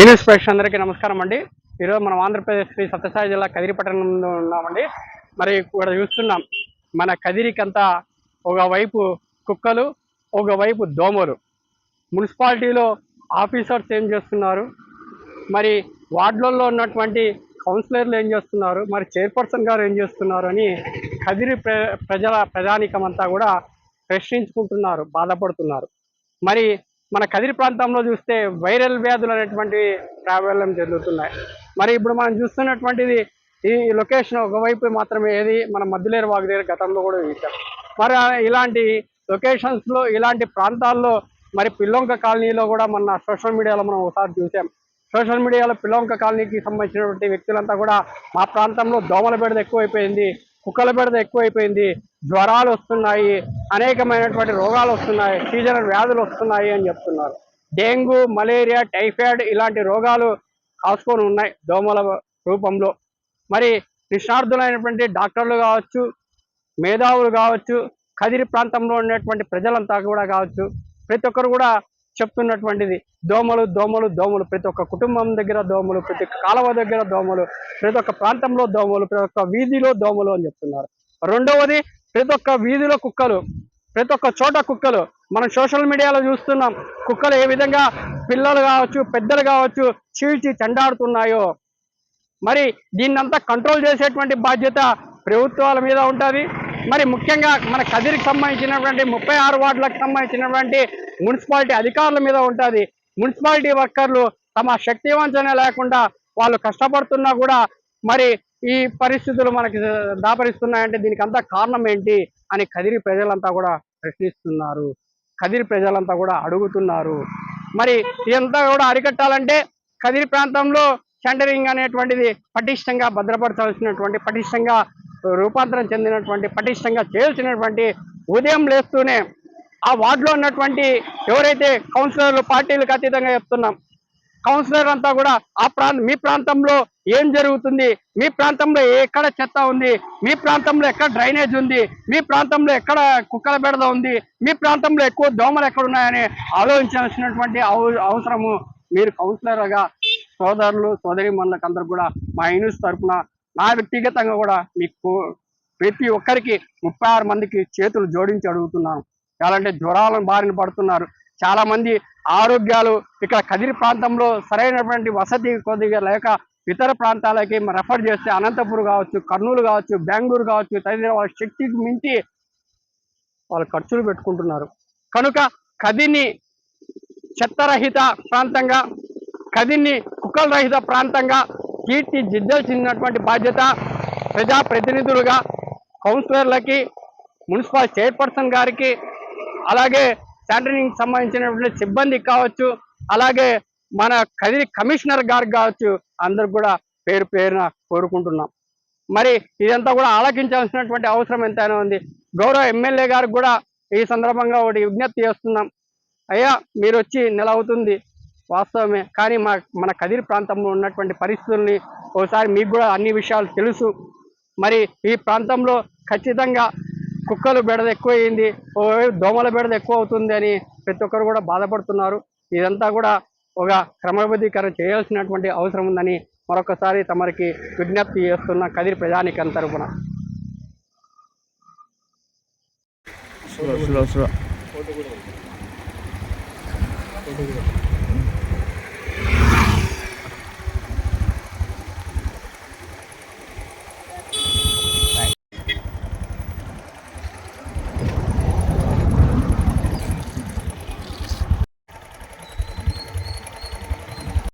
ఈ న్యూస్ అందరికీ నమస్కారం అండి. ఈరోజు మనం ఆంధ్రప్రదేశ్ శ్రీ సత్యసాయి జిల్లా కదిరి పట్టణంలో ఉన్నామండి. మరి ఇక్కడ చూస్తున్నాం మన కదిరికంతా ఒకవైపు కుక్కలు ఒకవైపు దోమలు. మున్సిపాలిటీలో ఆఫీసర్స్ ఏం చేస్తున్నారు? మరి వార్డులలో ఉన్నటువంటి కౌన్సిలర్లు ఏం చేస్తున్నారు? మరి చైర్పర్సన్ గారు ఏం చేస్తున్నారు అని కదిరి ప్ర ప్రజల ప్రజానికమంతా కూడా ప్రశ్నించుకుంటున్నారు బాధపడుతున్నారు. మరి మన కదిరి ప్రాంతంలో చూస్తే వైరల్ వ్యాధులు అనేటువంటివి ప్రాబల్యం చెందుతున్నాయి మరి ఇప్పుడు మనం చూస్తున్నటువంటిది ఈ లొకేషన్ ఒకవైపు మాత్రమే ఏది మన మధ్యలేరు వాగు దగ్గర గతంలో కూడా చూసాం మరి ఇలాంటి లొకేషన్స్లో ఇలాంటి ప్రాంతాల్లో మరి పిల్లంక కాలనీలో కూడా మన సోషల్ మీడియాలో మనం ఒకసారి చూసాం సోషల్ మీడియాలో పిల్లంక కాలనీకి సంబంధించినటువంటి వ్యక్తులంతా కూడా మా ప్రాంతంలో దోమల బెడద ఎక్కువైపోయింది. కుక్కల బెడద ఎక్కువైపోయింది. జ్వరాలు వస్తున్నాయి. అనేకమైనటువంటి రోగాలు వస్తున్నాయి. సీజనల్ వ్యాధులు వస్తున్నాయి అని చెప్తున్నారు. డెంగ్యూ మలేరియా టైఫాయిడ్ ఇలాంటి రోగాలు కాసుకొని ఉన్నాయి దోమల రూపంలో. మరి నిష్ణార్థులైనటువంటి డాక్టర్లు కావచ్చు మేధావులు కావచ్చు కదిరి ప్రాంతంలో ఉన్నటువంటి ప్రజలంతా కూడా కావచ్చు ప్రతి ఒక్కరు కూడా చెప్తున్నటువంటిది. దోమలు దోమలు దోమలు. ప్రతి ఒక్క కుటుంబం దగ్గర దోమలు ప్రతి ఒక్క కాలువ దగ్గర దోమలు ప్రతి ఒక్క ప్రాంతంలో దోమలు ప్రతి ఒక్క వీధిలో దోమలు అని చెప్తున్నారు. రెండవది ప్రతి ఒక్క వీధిలో కుక్కలు ప్రతి ఒక్క చోట కుక్కలు. మనం సోషల్ మీడియాలో చూస్తున్నాం కుక్కలు ఏ విధంగా పిల్లలు కావచ్చు పెద్దలు కావచ్చు చీల్చి చెండాడుతున్నాయో. మరి దీన్నంతా కంట్రోల్ చేసేటువంటి బాధ్యత ప్రభుత్వాల మీద ఉంటుంది. మరి ముఖ్యంగా మన కదిరికి సంబంధించినటువంటి ముప్పై ఆరు వార్డులకు సంబంధించినటువంటి మున్సిపాలిటీ అధికారుల మీద ఉంటుంది. మున్సిపాలిటీ వర్కర్లు తమ శక్తి వంచన లేకుండా వాళ్ళు కష్టపడుతున్నా కూడా మరి ఈ పరిస్థితులు మనకి దాపరిస్తున్నాయంటే దీనికి అంతా కారణం ఏంటి అని కదిరి ప్రజలంతా కూడా ప్రశ్నిస్తున్నారు. కదిరి ప్రజలంతా కూడా అడుగుతున్నారు. మరి ఇదంతా కూడా అరికట్టాలంటే కదిరి ప్రాంతంలో సెంటరింగ్ అనేటువంటిది పటిష్టంగా భద్రపరచాల్సినటువంటి పటిష్టంగా రూపాంతరం చెందినటువంటి పటిష్టంగా చేయాల్సినటువంటి ఉదయం లేస్తూనే ఆ వార్డులో ఉన్నటువంటి ఎవరైతే కౌన్సిలర్లు పార్టీలకు అతీతంగా చెప్తున్నాం కౌన్సిలర్ అంతా కూడా ఆ ప్రాంత మీ ప్రాంతంలో ఏం జరుగుతుంది మీ ప్రాంతంలో ఎక్కడ చెత్త ఉంది మీ ప్రాంతంలో ఎక్కడ డ్రైనేజ్ ఉంది మీ ప్రాంతంలో ఎక్కడ కుక్కల బెడద ఉంది మీ ప్రాంతంలో ఎక్కువ దోమలు ఎక్కడ ఉన్నాయని ఆలోచించాల్సినటువంటి అవ- అవసరము. మీరు కౌన్సిలర్గా సోదరులు సోదరి మండలకు అందరు కూడా మా యూనిస్ తరఫున నా వ్యక్తిగతంగా కూడా మీకు ప్రతి ఒక్కరికి ముప్పై ఆరు మందికి చేతులు జోడించి అడుగుతున్నాను ఎలాంటి జ్వరాలను బారిన పడుతున్నారు. చాలా మంది ఆరోగ్యాలు ఇక్కడ కదిరి ప్రాంతంలో సరైనటువంటి వసతి కొద్దిగా లేక ఇతర ప్రాంతాలకి రెఫర్ చేస్తే అనంతపురం కావచ్చు కర్నూలు కావచ్చు బెంగళూరు కావచ్చు తదితర వాళ్ళ శక్తికి మించి వాళ్ళు ఖర్చులు పెట్టుకుంటున్నారు. కనుక కదిని చెత్తరహిత ప్రాంతంగా కదిని కుక్కల రహిత ప్రాంతంగా కీర్తి తీర్చిదిద్దాల్సినటువంటి బాధ్యత ప్రజాప్రతినిధులుగా కౌన్సిలర్లకి మున్సిపల్ చైర్పర్సన్ గారికి అలాగే శానిటరింగ్ సంబంధించినటువంటి సిబ్బందికి కావచ్చు అలాగే మన కదిరి కమిషనర్ గారికి కావచ్చు అందరు కూడా పేరు పేరున కోరుకుంటున్నాం. మరి ఇదంతా కూడా ఆలకించాల్సినటువంటి అవసరం ఎంతైనా ఉంది. గౌరవ ఎమ్మెల్యే గారికి కూడా ఈ సందర్భంగా ఒకటి విజ్ఞప్తి చేస్తున్నాం. అయ్యా మీరు వచ్చి నెల అవుతుంది. వాస్తవమే. కానీ మా మన కదిరి ప్రాంతంలో ఉన్నటువంటి పరిస్థితుల్ని ఒకసారి మీకు కూడా అన్ని విషయాలు తెలుసు. మరి ఈ ప్రాంతంలో ఖచ్చితంగా కుక్కలు బెడద ఎక్కువైంది దోమల బెడద ఎక్కువ అవుతుంది అని ప్రతి ఒక్కరు కూడా బాధపడుతున్నారు. ఇదంతా కూడా ఒక క్రమబద్ధీకరణ చేయాల్సినటువంటి అవసరం ఉందని మరొకసారి తమరికి విజ్ఞప్తి చేస్తున్న కదిరి ప్రజానికం తరపున. Slow slow slow